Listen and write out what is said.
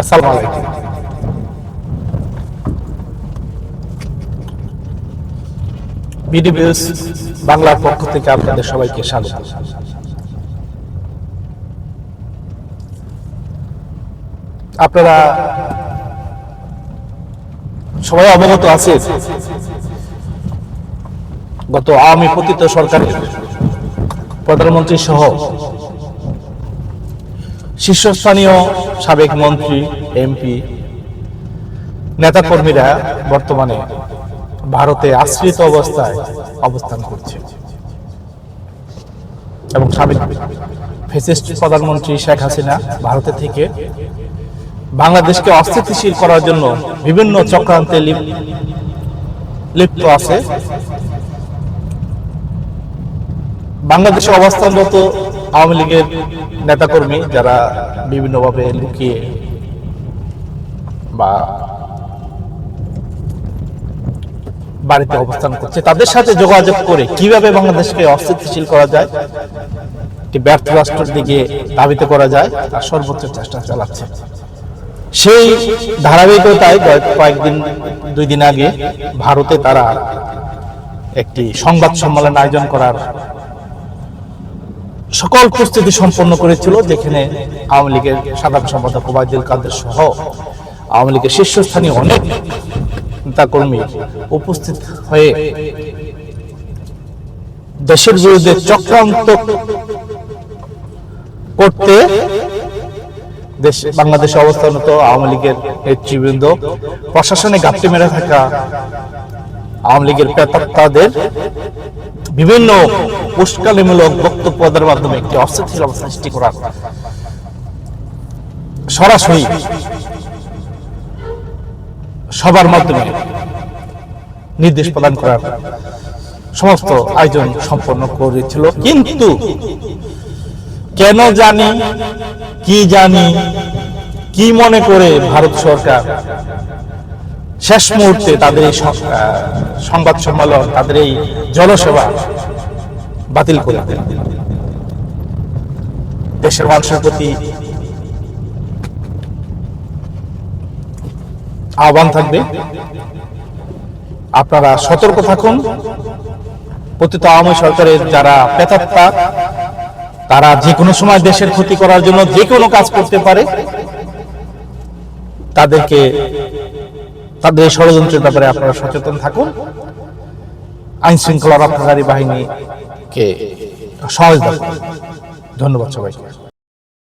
আসসালামু আলাইকুম। বাংলার পক্ষ থেকে আপনাদের সবাইকে স্বাগত। আপনারা সবাই অবগত আছে গত আওয়ামী পতিত সরকারের প্রধানমন্ত্রী সহ শীর্ষস্থানীয় সাবেক মন্ত্রী, এমপি, নেতাকর্মীরা বর্তমানে ভারতে আশ্রিত অবস্থায় অবস্থান করছে। এবং সাবেক ফেসিস্ট প্রধানমন্ত্রী শেখ হাসিনা ভারতে থেকে বাংলাদেশকে অস্থিতিশীল করার জন্য বিভিন্ন চক্রান্তে লিপ- লিপ্ত আছে। বাংলাদেশে অবস্থানরত আওয়ামী লীগের নেতাকর্মী যারা বিভিন্নভাবে লুকিয়ে বা বাড়িতে অবস্থান করছে, তাদের সাথে যোগাযোগ করে কীভাবে বাংলাদেশকে অস্থিতিশীল করা যায়, একটি ব্যর্থ রাষ্ট্রের দিকে ধাবিত করা যায়, তার সর্বোচ্চ চেষ্টা চালাচ্ছে। সেই ধারাবাহিকতায় কয়েক- কয়েকদিন, দুই দিন আগে ভারতে তারা একটি সংবাদ সম্মেলন আয়োজন করার সকল প্রস্তুতি সম্পন্ন করেছিল, যেখানে আওয়ামী লীগের সাধারণ সম্পাদক ওবায়দুল কাদের সহ আওয়ামী লীগের শীর্ষস্থানীয় অনেক নেতাকর্মী উপস্থিত হয়ে দেশের বিরুদ্ধে চক্রান্ত করতে দেশ, বাংলাদেশে অবস্থানত আওয়ামী লীগের নেতৃবৃন্দ প্রশাসনে ঘাপটি মেরে থাকা আওয়ামী লীগের প্রেতাত্মাদের বিভিন্ন উস্কানিমূলক বক্তব্যদের মাধ্যমে একটি অস্থিতিশীল অবস্থা সৃষ্টি করার সরাসরি সবার মাধ্যমে নির্দেশ প্রদান করার সমস্ত আয়োজন সম্পন্ন করেছিল। কিন্তু কেন জানি, কি জানি, কি মনে করে ভারত সরকার শেষ মুহূর্তে তাদের এই সংবাদ সম্মেলন, তাদের এই জনসভা বাতিল করে দেন দেশের মানুষের প্রতি আহ্বান থাকবে। আপনারা সতর্ক থাকুন। পতিত আওয়ামী সরকারের যারা পেতাত্তা তারা যে কোনো সময় দেশের ক্ষতি করার জন্য যে কোনো কাজ করতে পারে। তাদেরকে, তাদের ষড়যন্ত্রের ব্যাপারে আপনারা সচেতন থাকুন। আইন শৃঙ্খলা রক্ষাকারী বাহিনীকে সহজ ধন্যবাদ সবাইকে।